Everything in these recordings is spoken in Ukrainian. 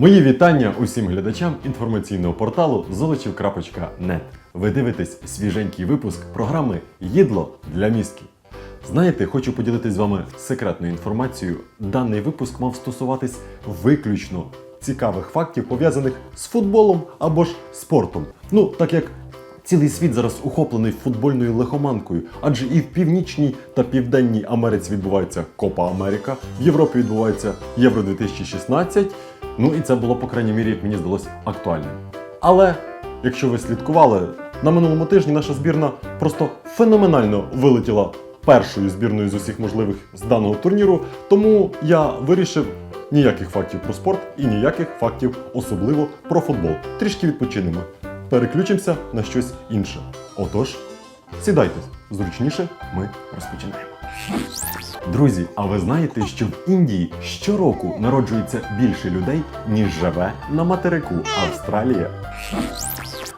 Мої вітання усім глядачам інформаційного порталу золочів.нет. Ви дивитесь свіженький випуск програми Їдло для мізки». Знаєте, хочу поділитись з вами секретною інформацією. Даний випуск мав стосуватись виключно цікавих фактів, пов'язаних з футболом або ж спортом. Ну, так як Цілий світ зараз охоплений футбольною лихоманкою, адже і в північній та південній Америці відбувається Копа Америка, в Європі відбувається Євро 2016. Ну і це було, по крайній мірі, мені здалося, актуальним. Але якщо ви слідкували, на минулому тижні наша збірна просто феноменально вилетіла першою збірною з усіх можливих з даного турніру. Тому я вирішив ніяких фактів про спорт і ніяких фактів особливо про футбол. Трішки відпочинемо переключимося на щось інше. Отож, сідайтесь зручніше, ми розпочинаємо. Друзі, а ви знаєте, що в Індії щороку народжується більше людей, ніж живе на материку Австралія?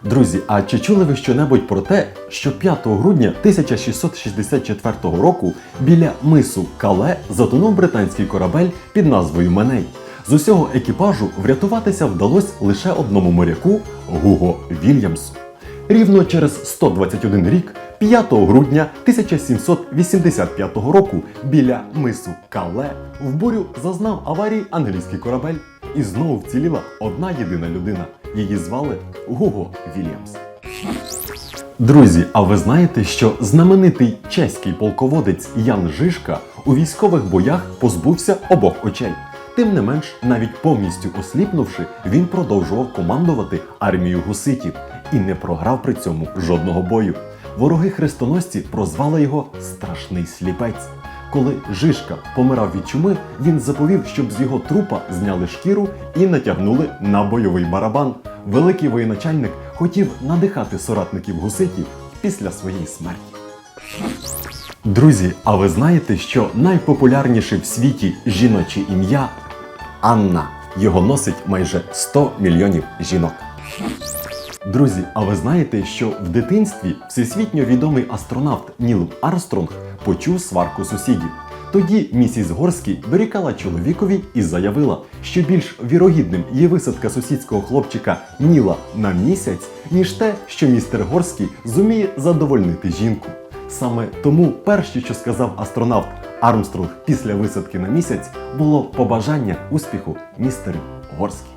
Друзі, а чи чули ви щонебудь про те, що 5 грудня 1664 року біля мису Кале затонув британський корабель під назвою Меней? З усього екіпажу врятуватися вдалося лише одному моряку Гуго Вільямсу. Рівно через 121 рік, 5 грудня 1785 року, біля мису Кале в бурю зазнав аварії англійський корабель, і знову вціліла одна єдина людина. Її звали Гуго Вільямс. Друзі, а ви знаєте, що знаменитий чеський полководець Ян Жишка у військових боях позбувся обох очей. Тим не менш, навіть повністю осліпнувши, він продовжував командувати армією гуситів і не програв при цьому жодного бою. Вороги хрестоносці прозвали його Страшний сліпець. Коли Жишка помирав від чуми, він заповів, щоб з його трупа зняли шкіру і натягнули на бойовий барабан. Великий воєначальник хотів надихати соратників гуситів після своєї смерті. Друзі, а ви знаєте, що найпопулярніше в світі жіноче ім'я Анна. Його носить майже 100 мільйонів жінок. Друзі, а ви знаєте, що в дитинстві всесвітньо відомий астронавт Ніл Армстронг почув сварку сусідів. Тоді місіс Горський дорікала чоловікові і заявила, що більш вірогідним є висадка сусідського хлопчика Ніла на місяць, ніж те, що містер Горський зуміє задовольнити жінку. Саме тому перше, що сказав астронавт Армстронг після висадки на місяць, було побажання успіху містеру Горський.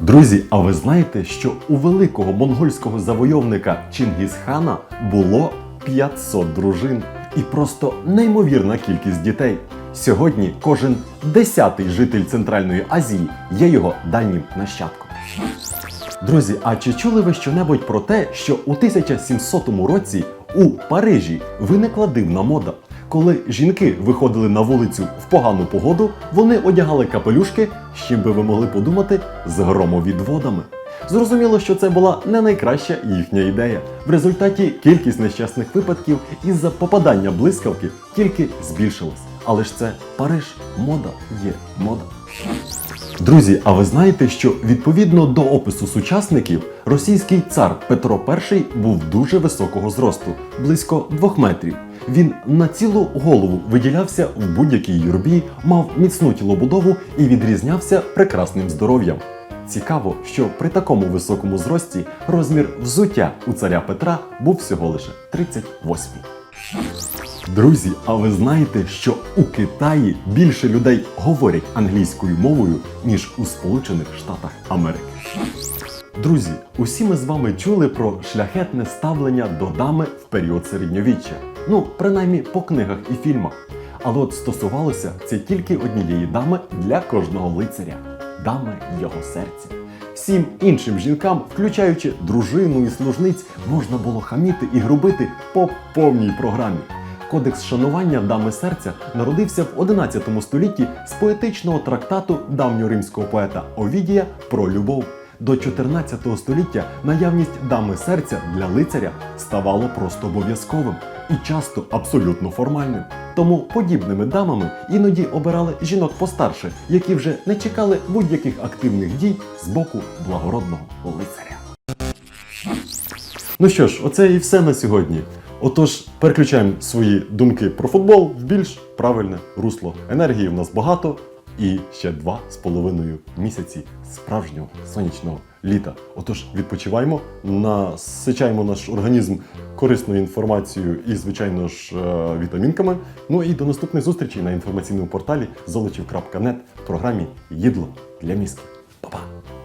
Друзі, а ви знаєте, що у великого монгольського завойовника Чингісхана було 500 дружин і просто неймовірна кількість дітей. Сьогодні кожен десятий житель Центральної Азії є його дальнім нащадком. Друзі, а чи чули ви щонебудь про те, що у 1700 році у Парижі виникла дивна мода? Коли жінки виходили на вулицю в погану погоду, вони одягали капелюшки, з чим би ви могли подумати, з громовідводами. Зрозуміло, що це була не найкраща їхня ідея. В результаті кількість нещасних випадків із-за попадання блискавки тільки збільшилась. Але ж це Париж, мода є мода. Друзі, а ви знаєте, що відповідно до опису сучасників, російський цар Петро І був дуже високого зросту, близько двох метрів. Він на цілу голову виділявся в будь-якій юрбі, мав міцну тілобудову і відрізнявся прекрасним здоров'ям. Цікаво, що при такому високому зрості розмір взуття у царя Петра був всього лише 38. Друзі, а ви знаєте, що у Китаї більше людей говорять англійською мовою, ніж у Сполучених Штатах Америки? Друзі, усі ми з вами чули про шляхетне ставлення до дами в період середньовіччя. Ну, принаймні по книгах і фільмах. Але от стосувалося це тільки однієї дами для кожного лицаря дами його серця. Всім іншим жінкам, включаючи дружину і служниць, можна було хаміти і грубити по повній програмі. Кодекс шанування дами серця народився в 11 столітті з поетичного трактату давньоримського поета Овідія про любов. До 14 століття наявність дами серця для лицаря ставало просто обов'язковим і часто абсолютно формальним. Тому подібними дамами іноді обирали жінок постарше, які вже не чекали будь-яких активних дій з боку благородного лицаря. Ну що ж, оце і все на сьогодні. Отож, переключаємо свої думки про футбол в більш правильне русло. Енергії в нас багато, і ще два з половиною місяці справжнього сонячного літа. Отож, відпочиваємо, насичаємо наш організм корисною інформацією і, звичайно ж, е, вітамінками. Ну і до наступних зустрічей на інформаційному порталі золочів.нет в програмі Їдло для міста Па-па!